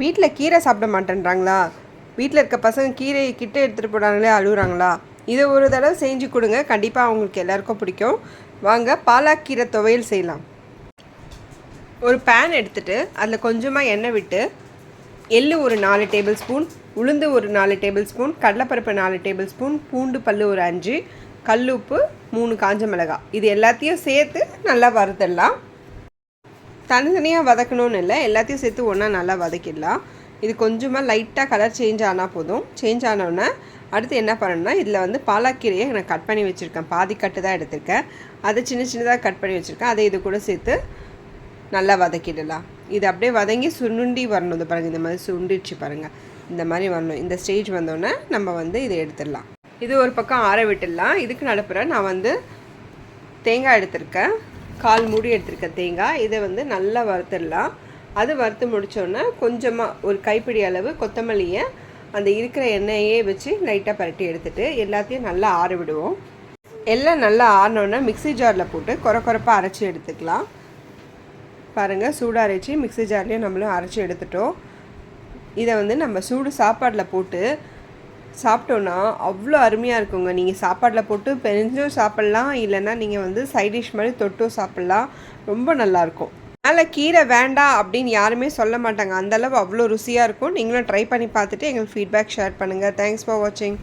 வீட்டில் கீரை சாப்பிட மாட்டேன்றாங்களா? வீட்டில் இருக்க பசங்க கீரையை கிட்ட எடுத்துகிட்டு போனாங்களே அழுகுறாங்களா? இதை ஒரு தடவை செஞ்சு கொடுங்க. கண்டிப்பாக அவங்களுக்கு எல்லாருக்கும் பிடிக்கும். வாங்க பாலாக்கீரை துவையல் செய்யலாம். ஒரு பேன் எடுத்துகிட்டு அதில் கொஞ்சமாக எண்ணெய் விட்டு எள்ளு ஒரு நாலு டேபிள் ஸ்பூன் உளுந்து ஒரு நாலு டேபிள் ஸ்பூன் கடலைப்பருப்பு நாலு டேபிள் ஸ்பூன் பூண்டு பல்லு ஒரு அஞ்சு கல்லுப்பு மூணு காஞ்ச மிளகாய். இது எல்லாத்தையும் சேர்த்து நல்லா வறுத்துடலாம். தனித்தனியாக வதக்கணும்னு இல்லை. எல்லாத்தையும் சேர்த்து ஒன்றா நல்லா வதக்கிடலாம். இது கொஞ்சமாக லைட்டாக கலர் சேஞ்ச் ஆனால் போதும். சேஞ்ச் ஆனோடனே அடுத்து என்ன பண்ணணும்னா இதில் வந்து பாலாக்கீரையை நான் கட் பண்ணி வச்சுருக்கேன். பாதி கட்டு தான் எடுத்திருக்கேன். அதை சின்ன சின்னதாக கட் பண்ணி வச்சுருக்கேன். அதை இது கூட சேர்த்து நல்லா வதக்கிடலாம். இது அப்படியே வதங்கி சுருண்டி வரணும். இந்த பாருங்கள் இந்த மாதிரி சுருண்டிடுச்சு பாருங்கள் இந்த மாதிரி வரணும். இந்த ஸ்டேஜ் வந்தோடனே நம்ம வந்து இதை எடுத்துடலாம். இது ஒரு பக்கம் ஆற விட்டுடலாம். இதுக்கு நடுப்புற நான் வந்து தேங்காய் எடுத்திருக்கேன். கால் மூடி எடுத்துருக்க தேங்காய். இதை வந்து நல்லா வறுத்துடலாம். அது வறுத்து முடித்தோன்னே கொஞ்சமாக ஒரு கைப்பிடி அளவு கொத்தமல்லியை அந்த இருக்கிற எண்ணெயே வச்சு லைட்டாக பரட்டி எடுத்துகிட்டு எல்லாத்தையும் நல்லா ஆற விடுவோம். எல்லாம் நல்லா ஆறினோன்னே மிக்ஸி ஜாரில் போட்டு குறை குறைப்பாக அரைச்சி எடுத்துக்கலாம். பாருங்கள் சூடாக அரைச்சி மிக்ஸி ஜார்லேயும் நம்மளும் அரைச்சி எடுத்துட்டோம். இதை வந்து நம்ம சூடு சாப்பாட்டில் போட்டு சாப்பிட்டோன்னா அவ்வளோ அருமையாக இருக்குங்க. நீங்கள் சாப்பாட்டில் போட்டு பெரிஞ்சும் சாப்பிட்லாம் இல்லைன்னா நீங்கள் வந்து சைட் டிஷ் மாதிரி தொட்டும் சாப்பிட்லாம். ரொம்ப நல்லாயிருக்கும் அதனால் கீரை வேண்டாம் அப்படின்னு யாருமே சொல்ல மாட்டாங்க. அந்தளவு அவ்வளோ ருசியாக இருக்கும். நீங்களும் ட்ரை பண்ணி பார்த்துட்டு எங்களுக்கு ஃபீட்பேக் ஷேர் பண்ணுங்கள் தேங்க்ஸ் ஃபார் வாட்சிங்